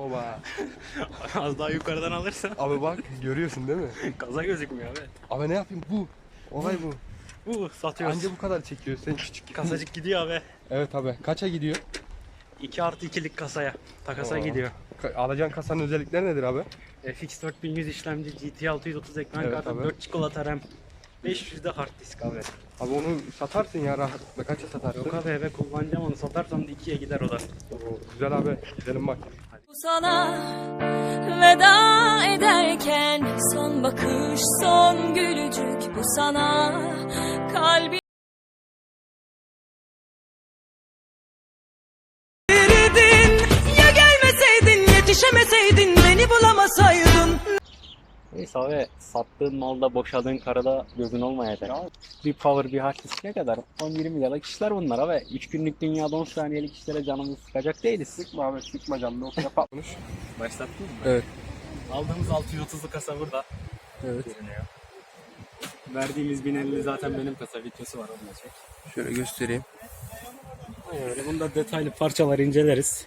Oba. Az daha yukarıdan alırsan Abi bak görüyorsun değil mi? gaza gözükmüyor abi. Abi ne yapayım bu. Olay bu. Bu satıyoruz. Anca bu kadar çekiyor. Sen küçük. Kasacık gidiyor abi. Evet abi. Kaça gidiyor? 2 artı 2'lik kasaya. Takasa Oo. gidiyor. Ka- Alacağın kasanın özellikleri nedir abi? FX 4100 işlemci, GT 630 ekran Evet kartı, abi. 4 çikolata RAM. 500 de hard disk abi. Abi onu satarsın ya rahatlıkla. Kaça satarsın? Yok abi eve kullanacağım onu satarsam da 2'ye gider o da. Oo, güzel abi. Gidelim bak. Bu sana. Veda ederken son bakış son gülücük bu sana. Kalbi Neyse abi sattığın malda boşadığın karada gözün olmayacak. Bir power bir hard disk ne kadar? 10-20 liralık işler bunlar abi. 3 günlük dünyada 10 saniyelik işlere canımızı sıkacak değiliz. Sıkma abi sıkma canını. O yapar. Konuş. Başlattın mı? Evet. Aldığımız 630'lu kasa burada. Evet. Görünüyor. Verdiğimiz 1050 zaten benim kasa videosu var onunla çek. Şöyle göstereyim. Öyle. Bunda detaylı parçalar inceleriz.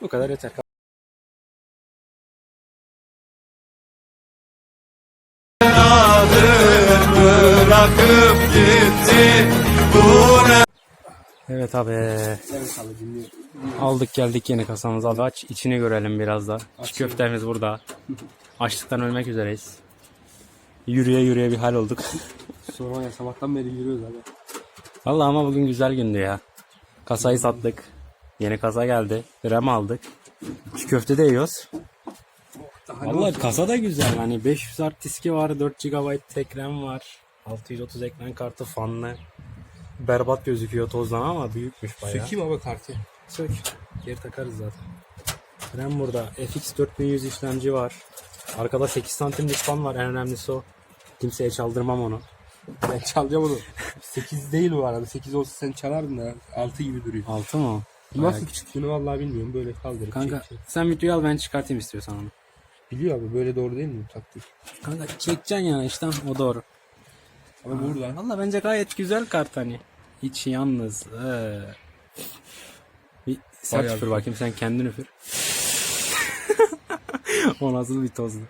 Bu kadar yeter. Evet abi. Evet abi. Aldık geldik yeni kasamızı abi aç. içini görelim biraz da. Çiğ köftemiz burada. Açlıktan ölmek üzereyiz. Yürüye yürüye bir hal olduk. Sorma ya sabahtan beri yürüyoruz abi. Vallahi ama bugün güzel gündü ya. Kasayı sattık. Yeni kasa geldi. RAM aldık. Çiğ köfte de yiyoruz. Vallahi olsun? kasa da güzel. Hani 500 art diski var, 4 GB tek RAM var. 630 ekran kartı fanlı. Berbat gözüküyor tozdan ama büyükmüş bayağı. Sökeyim abi kartı. Sök. Geri takarız zaten. RAM burada. FX 4100 işlemci var. Arkada 8 santimlik fan var. En önemlisi o. Kimseye çaldırmam onu. Ben çalacağım onu. 8 değil bu arada. 8 olsa sen çalardın da 6 gibi duruyor. 6 mı? Nasıl Bayağı- çıktığını vallahi bilmiyorum. Böyle kaldırıp Kanka çek, çek. sen videoyu al ben çıkartayım istiyorsan onu. Biliyor abi böyle doğru değil mi bu taktik? Kanka çekeceksin ya işte o doğru. Ama burada. Valla bence gayet güzel kart hani. Hiç yalnız. Ee. Bir Bayağı üfür bakayım sen kendin üfür. o nasıl bir tozlu.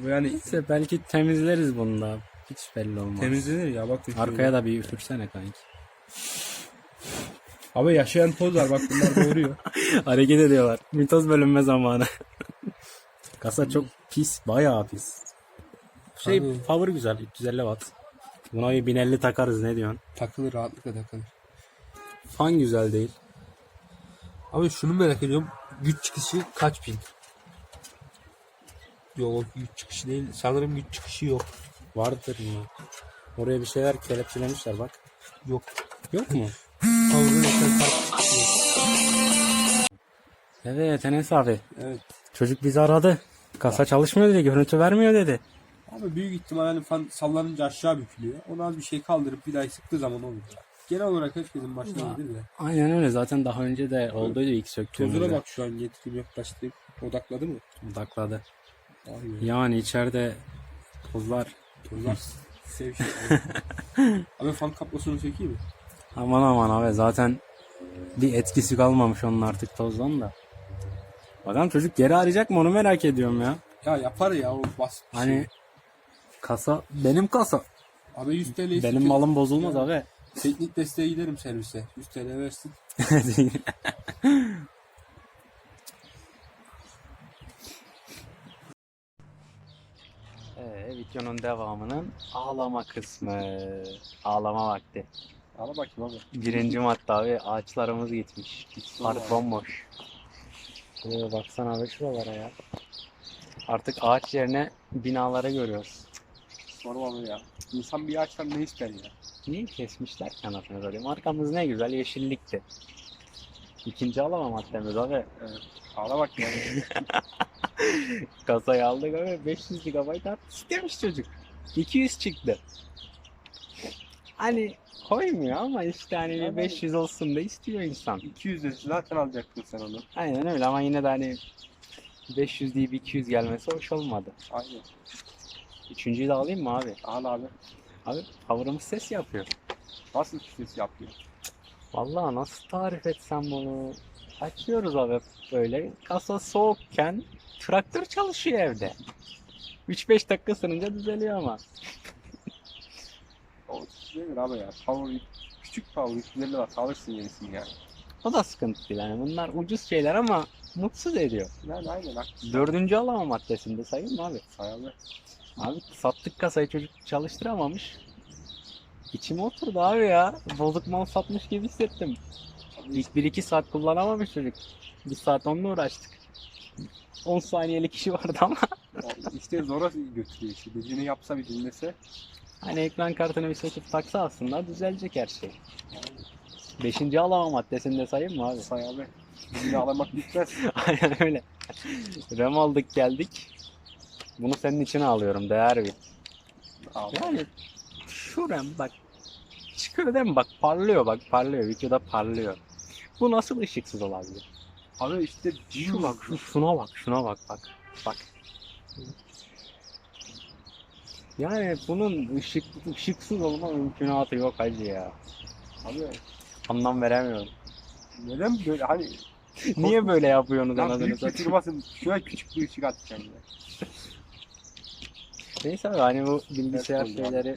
Abi yani Neyse belki temizleriz bunu da. Hiç belli olmaz. temizlenir ya bak. Arkaya da bir üfürsene kanki. Abi yaşayan toz var bak bunlar doğuruyor. Hareket ediyorlar. Mitoz bölünme zamanı. Kasa çok pis. Bayağı pis. Şey Abi. power güzel. 350 watt. Buna bir 1050 takarız ne diyorsun? takılır rahatlıkla takılır. Fan güzel değil. Abi şunu merak ediyorum. Güç çıkışı kaç pin? Yok güç çıkışı değil. Sanırım güç çıkışı yok. Vardır mı? Oraya bir şeyler kelepçelemişler bak. Yok. Yok mu? Power'ın. Evet Enes abi. Evet. Çocuk bizi aradı. Kasa çalışmıyor dedi. Görüntü vermiyor dedi. Ama büyük ihtimalle hani fan sallanınca aşağı bükülüyor. Onu az bir şey kaldırıp bir daha sıktığı zaman olur. ya. Genel olarak herkesin başına gelir de. Aynen öyle. Zaten daha önce de olduydu ilk söktüğümüzde. Tozuna bak şu an getirip yaklaştırıp odakladı mı? Odakladı. Vay be. Yani içeride tozlar. Tozlar sev şey. Abi fan kaplosunu sökeyim mi? Aman aman abi zaten bir etkisi kalmamış onun artık tozdan da. Bakalım çocuk geri arayacak mı onu merak ediyorum ya. Ya yapar ya o bas. Hani kasa benim kasa. Abi 100 TL Benim istiyor. malım bozulmaz abi. Teknik desteğe giderim servise. 100 TL versin. Ee, videonun devamının ağlama kısmı. Ağlama vakti. Al bakayım abi. Birinci madde abi ağaçlarımız gitmiş. Park bomboş. Şuraya baksana abi şuralara ya. Artık ağaç yerine binaları görüyoruz. Sorma abi ya. İnsan bir ağaçtan ne ister ya? Niye kesmişler ki anasını satayım? Arkamız ne güzel yeşillikti. İkinci alama maddemiz abi. Ağla bak ya. Kasayı aldık abi 500 GB artık istemiş çocuk. 200 çıktı. Hani koymuyor ama işte hani bir Yani- 500 olsun da istiyor insan. 200 de zaten alacaktın sen onu. Aynen öyle ama yine de hani 500 deyip 200 gelmesi hoş olmadı. Aynen. Üçüncüyü de alayım mı abi? Al abi. Abi power'ımız ses yapıyor. Nasıl ses yapıyor? Vallahi nasıl tarif etsem bunu? Açıyoruz abi. böyle kasa soğukken traktör çalışıyor evde. 3-5 dakika sınınca düzeliyor ama. O abi ya. Power küçük power yükleri var. Alırsın yenisini yani. O da sıkıntı değil. Yani bunlar ucuz şeyler ama mutsuz ediyor. Yani aynen haklısın. Dördüncü alama maddesinde sayayım mı abi? Sayalı. Abi sattık kasayı çocuk çalıştıramamış. İçime oturdu abi ya. Bozuk mal satmış gibi hissettim. İlk 1-2 saat kullanamamış çocuk. Bir saat onunla uğraştık. 10 saniyelik işi vardı ama işte zora götürüyor işte. Dediğini yapsa bir dinlese. Hani ekran kartını bir söküp taksa aslında düzelecek her şey. Beşinci alama maddesinde sayayım mı abi? Sayalı. Birini alamak bitmez. Aynen öyle. RAM aldık geldik. Bunu senin için alıyorum değer bir. Abi. Yani şu RAM bak çıkıyor değil mi? Bak parlıyor bak parlıyor. Videoda parlıyor. Bu nasıl ışıksız olabilir? Abi işte Şu bak şu şuna bak şuna bak bak. Bak. Yani bunun ışık, ışıksız olma mümkünatı yok hacı ya. Abi Anlam veremiyorum. neden böyle hani Niye böyle yapıyorsunuz lan anasını büyük bir satayım? firmasın şöyle küçük bir ışık at kendine. Neyse abi hani bu bilgisayar şeyleri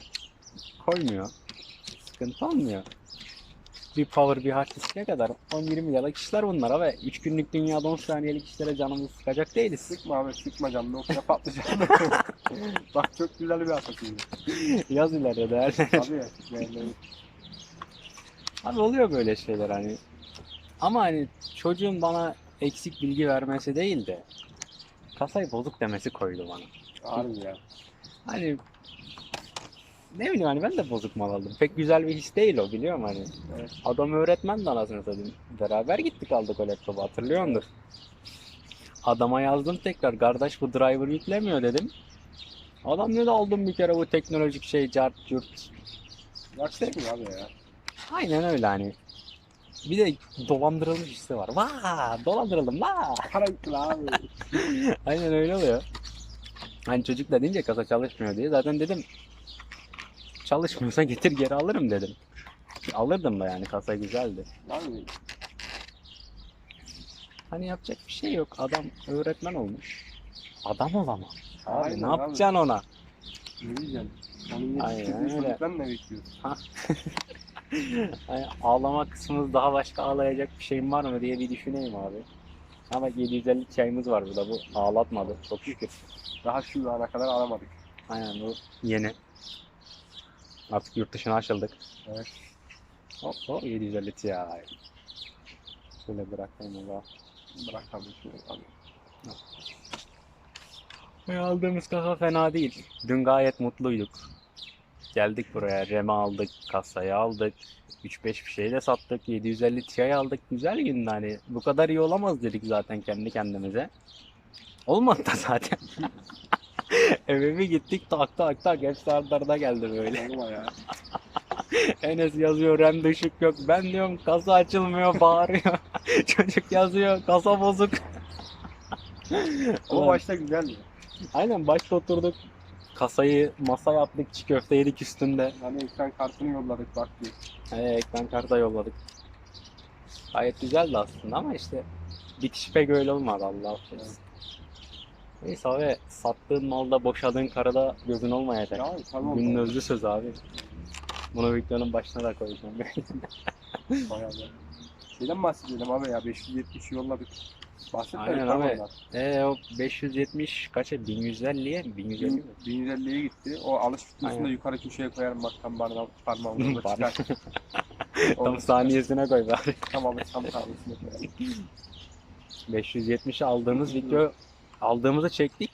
koymuyor. Sıkıntı olmuyor. Bir power bir hard disk ne kadar? 10-20 liralık işler bunlar ve 3 günlük dünyada 10 saniyelik işlere canımızı sıkacak değiliz. Sıkma abi sıkma canını okuna patlayacak. Bak çok güzel bir atasıydı. Yaz ileride değerler. Abi yani Abi oluyor böyle şeyler hani. Ama hani çocuğun bana eksik bilgi vermesi değil de kasayı bozuk demesi koydu bana. harbi ya. Hani ne bileyim hani ben de bozuk mal aldım. Pek güzel bir his değil o biliyorum hani. Evet. Adam öğretmen de anasını satayım. Beraber gittik aldık o laptopu hatırlıyordur. Adama yazdım tekrar kardeş bu driver yüklemiyor dedim. Adam ne de aldım bir kere bu teknolojik şey cart cürt. Bak sıkma abi ya. Aynen öyle hani. Bir de dolandırılmış hissi var. Vaa dolandırıldım la. Para gitti abi. Aynen öyle oluyor. Hani çocuk da deyince kasa çalışmıyor diye zaten dedim çalışmıyorsa getir geri alırım dedim. Alırdım da yani kasa güzeldi. Abi Hani yapacak bir şey yok. Adam öğretmen olmuş. Adam olamam. Abi Aynen ne abi. yapacaksın ona? ne diyeceksin? Onun Aynen yetiştirdiği öyle. çocuktan ne bekliyorsun? Hani ağlama kısmımız daha başka ağlayacak bir şeyim var mı diye bir düşüneyim abi. Ama 750 çayımız var burada. Bu ağlatmadı. Çok şükür. Daha şu ana kadar alamadık. Aynen bu yeni. Artık yurt dışına açıldık. Evet. Hop hop 750 Ti. Şöyle bırakayım o zaman. Bırak abi şunu abi. Ve aldığımız kasa fena değil. Dün gayet mutluyduk. Geldik buraya. RAM'i aldık, kasayı aldık. 3-5 bir şey de sattık. 750 Ti aldık. Güzel gündü hani. Bu kadar iyi olamaz dedik zaten kendi kendimize. Olmadı da zaten. Bir gittik tak tak tak ardarda geldi böyle. Olma ya. Enes yazıyor RAM düşük yok. Ben diyorum kasa açılmıyor bağırıyor. Çocuk yazıyor kasa bozuk. O Ulan. başta güzeldi. Aynen başta oturduk. Kasayı masa yaptık, çiğ köfte yedik üstünde. Hani ekran kartını yolladık bak diye. Ee, ekran kartı yolladık. Gayet güzeldi aslında ama işte bitiş pek öyle olmadı Allah affetsin. Neyse abi sattığın malda boşadığın karada gözün olmayacak. Ya tamam. Günün özlü sözü abi. Bunu videonun başına da koyacağım. Bayağı da. Şeyden bahsedelim abi ya 570 yolladık. Bahsetmedik Aynen abi. Eee o 570 kaça? 1150'ye mi? 1150 mi? 1150'ye gitti. O alış videosunu da yukarı köşeye koyarım bak tam parmağım parmağımda da Parmak. çıkar. Tam saniyesine koy bari. Tamam tam tanesine koyarım. 570'e aldığımız video aldığımızı çektik.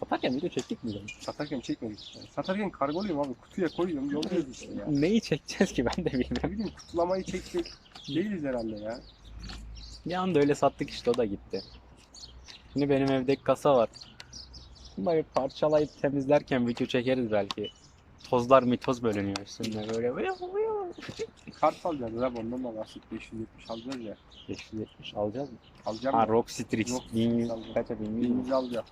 Satarken video çektik mi? Satarken çekmedik. Yani. Satarken kargoluyorum abi. Kutuya koyuyorum yolluyoruz işte ya. Neyi çekeceğiz ki ben de Ne bilmiyorum. bileyim kutulamayı çekecek değiliz herhalde ya. Bir anda öyle sattık işte o da gitti. Şimdi benim evdeki kasa var. Bunları parçalayıp temizlerken video çekeriz belki. Tozlar mitoz bölünüyor üstünde böyle böyle Kart alacağız abi ondan da bahset 570 alacağız ya. 570 alacağız mı? Alacağım Ha ya. Rock Strix Rock 1100 Strix alacağım. kaça 1100 mü? 1100 alacağım.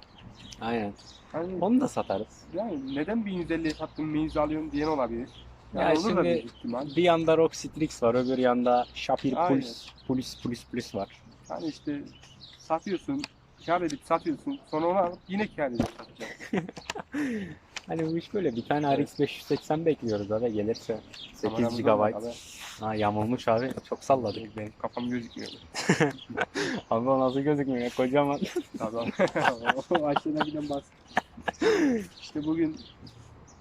Aynen. Hani Onu da satarız. yani neden 1150'ye sattım 1100 alıyorum diyen olabilir. Ya Yani olur da şimdi büyük ihtimal. Bir yanda Rock Strix var, öbür yanda Shapir Aynen. Pulis, Pulis, Pulis, Pulis var. Hani işte satıyorsun, kar edip satıyorsun. Sonra onu alıp yine kar edip satacaksın. Hani bu iş böyle. Bir tane Evet. RX 580 bekliyoruz abi gelirse. 8 Kameramız GB. Ha yamulmuş abi. Çok salladık. Benim kafam gözükmüyor. Abi o nasıl gözükmüyor ya kocaman. O aşağıda bir bas. İşte bugün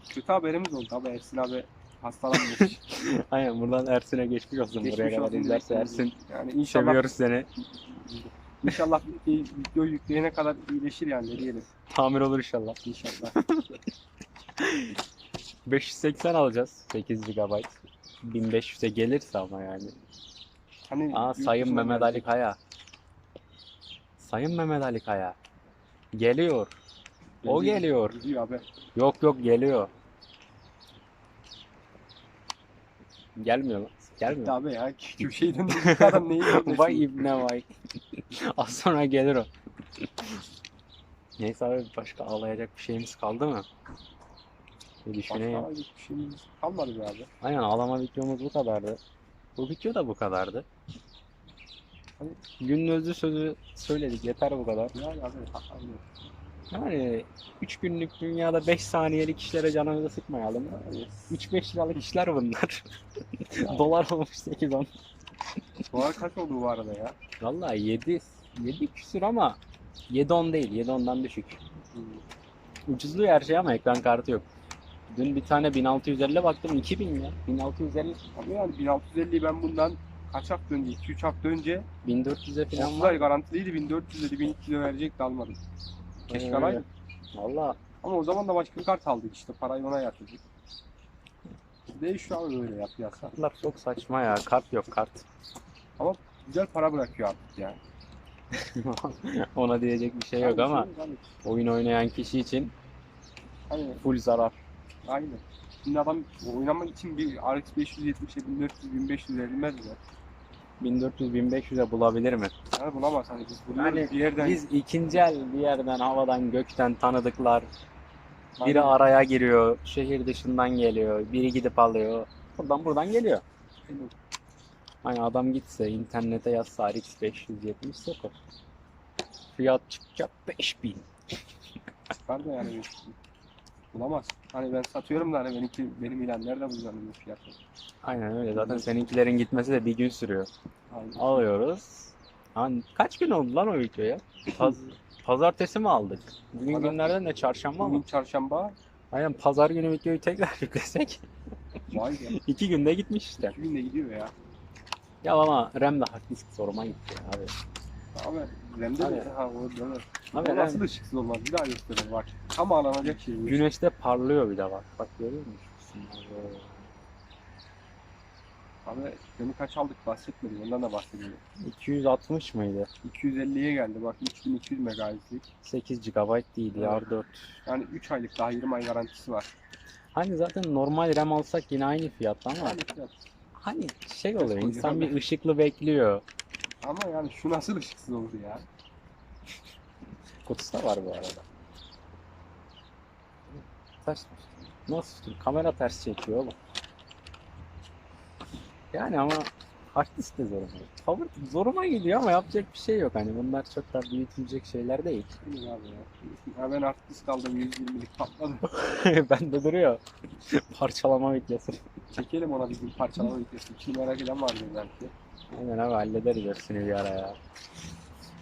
kötü haberimiz oldu abi. Ersin abi hastalanmış. Aynen buradan Ersin'e geçmiş olsun. Geçmiş Buraya kadar izlerse. Ersin. Yani inşallah Seviyoruz seni. inşallah video yükleyene kadar iyileşir yani diyelim. Tamir olur inşallah. İnşallah. 580 alacağız. 8 GB. 1500'e gelirse ama yani. Hani Aa Sayın Mehmet. Ali Kaya. Sayın Mehmet Ali Kaya. Geliyor. O Gelecek. geliyor. Gidiyor abi. Yok yok geliyor. Gelmiyor lan. Gitti Gelmiyor. abi ya. Köşeyi döndü. Bu adam neyi görmesin? Vay ibne vay. Az sonra gelir o. Neyse abi başka ağlayacak bir şeyimiz kaldı mı? Bir düşüneyim. Başka bir şeyimiz kalmadı be abi. Aynen ağlama videomuz bu kadardı. Bu video da bu kadardı. Hani günün özlü sözü söyledik yeter bu kadar. Yani abi. Yani 3 günlük dünyada 5 saniyelik işlere canımızı sıkmayalım. 3-5 liralık işler bunlar. Dolar olmuş 8-10. Dolar kaç oldu bu arada ya? Vallahi 7 7 küsür ama 7-10 değil 7-10'dan düşük. Ucuzluyor her şey ama ekran kartı yok. Dün bir tane 1650 baktım 2000 ya. 1650 Ama yani 1650'yi ben bundan kaç hafta önce, 2-3 hafta önce 1400'e falan 30 var. ay garantiliydi 1400 dedi 1200'e verecekti almadım. Keşke Öyle. alaydım. Valla Ama o zaman da başka bir kart aldık işte parayı ona yatırdık. Değişiyor abi böyle ya piyasa. kartlar çok saçma ya. Kart yok kart. Güzel para bırakıyor artık yani. Ona diyecek bir şey yok ama oyun oynayan kişi için hani full zarar. Aynen. Şimdi adam oynamak için bir RX 570'e 1400 1500 verilmez mi? 1400-1500'e bulabilir mi? Yani bulamaz hani biz buluyoruz Yani bir yerden. Biz ikinci el bir yerden havadan gökten tanıdıklar. Biri Aynen. araya giriyor, şehir dışından geliyor, biri gidip alıyor. Buradan buradan geliyor. Hani adam gitse internete yazsa RX 570 sıfır. Fiyat çıkacak 5000. Ben de yani bulamaz. Hani ben satıyorum da hani benimki benim ilan nerede bulacağım bu fiyatı? Aynen öyle. Zaten seninkilerin gitmesi de bir gün sürüyor. Aynen. Alıyoruz. Hani kaç gün oldu lan o videoya? Paz Pazartesi mi aldık? Bugün Pazartesi. günlerden de çarşamba Bugün mı? çarşamba. Aynen pazar günü videoyu tekrar yüklesek Vay be. iki günde gitmiş işte. İki günde gidiyor ya. Ya ama RAM de hard disk soruma gitti ya abi. Abi RAM'de Abi. de ha o mi? Abi O RAM nasıl ışıksız olmaz? Bir daha gösterelim bak. Tam şey. bu. güneşte parlıyor bir de bak. Bak görüyor musun? Abi RAM'i kaç aldık bahsetmedim. Ondan da bahsedelim. 260 mıydı? 250'ye geldi bak 3200 MHz'lik. 8 GB DDR4. Yani 3 aylık daha 20 ay garantisi var. Hani zaten normal RAM alsak yine aynı fiyatta ama Yani fiyat. hani şey oluyor koyuyor insan bir ışıklı bekliyor. Ama yani şu nasıl ışıksız oldu ya? Kutusu da var bu arada. Ters mi? Nasıl tutuyor? Kamera ters çekiyor oğlum. Yani ama hard disk de zoruma. Power zoruma gidiyor ama yapacak bir şey yok. Hani bunlar çok da büyütülecek şeyler değil. Abi ya. Ya ben artık disk aldım 120'lik patladı. Bende duruyor. Parçalama videosu. Çekelim ona bir gün parçalama videosu. İçini merak eden vardır belki. Aynen abi hallederiz hepsini bir ara ya.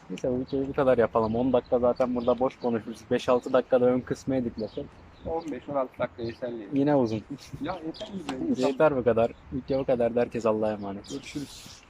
Neyse bu videoyu bu kadar yapalım. 10 dakika zaten burada boş konuşmuşuz. 5-6 dakikada ön kısmı editlesek 15-16 dakika yeterli. yine uzun. Ya yeter mi? Yeter bu kadar. Video bu kadar. Herkes Allah'a emanet. Görüşürüz.